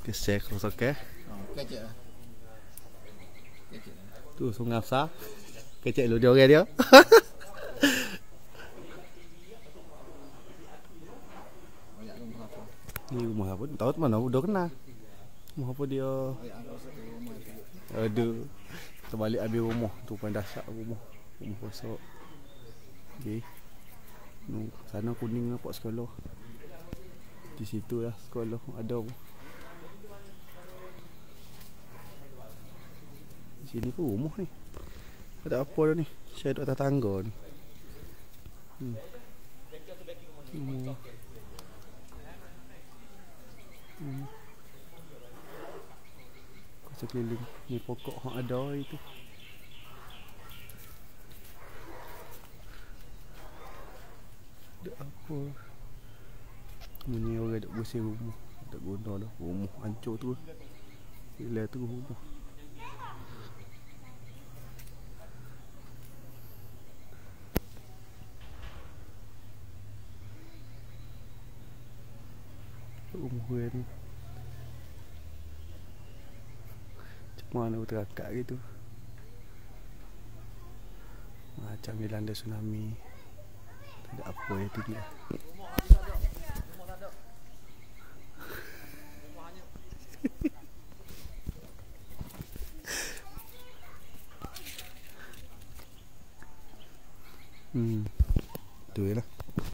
Kesek rosak ke. Oh, kecek lah. Kecek lah. Tu sungai besar. Kecek lu dia orang dia. Rumah. Ni rumah apa? Tahu mana udah kenal. Rumah apa dia? Rumah. Aduh. Terbalik habis rumah tu pun dahsyat rumah. Rumah rosak. Okey. Nu sana kuning nampak sekolah. Di situ lah sekolah ada. Di sini pun rumah ni. Ada apa dah ni? Saya duduk atas tangga ni. Hmm. Rumah. Hmm. Kau sekeliling ni pokok hang ada itu. Ada apa? Ni orang duk bersih rumah. Tak guna dah. Rumah hancur tu. Gila tu rumah. umuran macam mana terakak gitu macam ah, dilanda tsunami tak apa ya tu dia Hmm. Tu lah.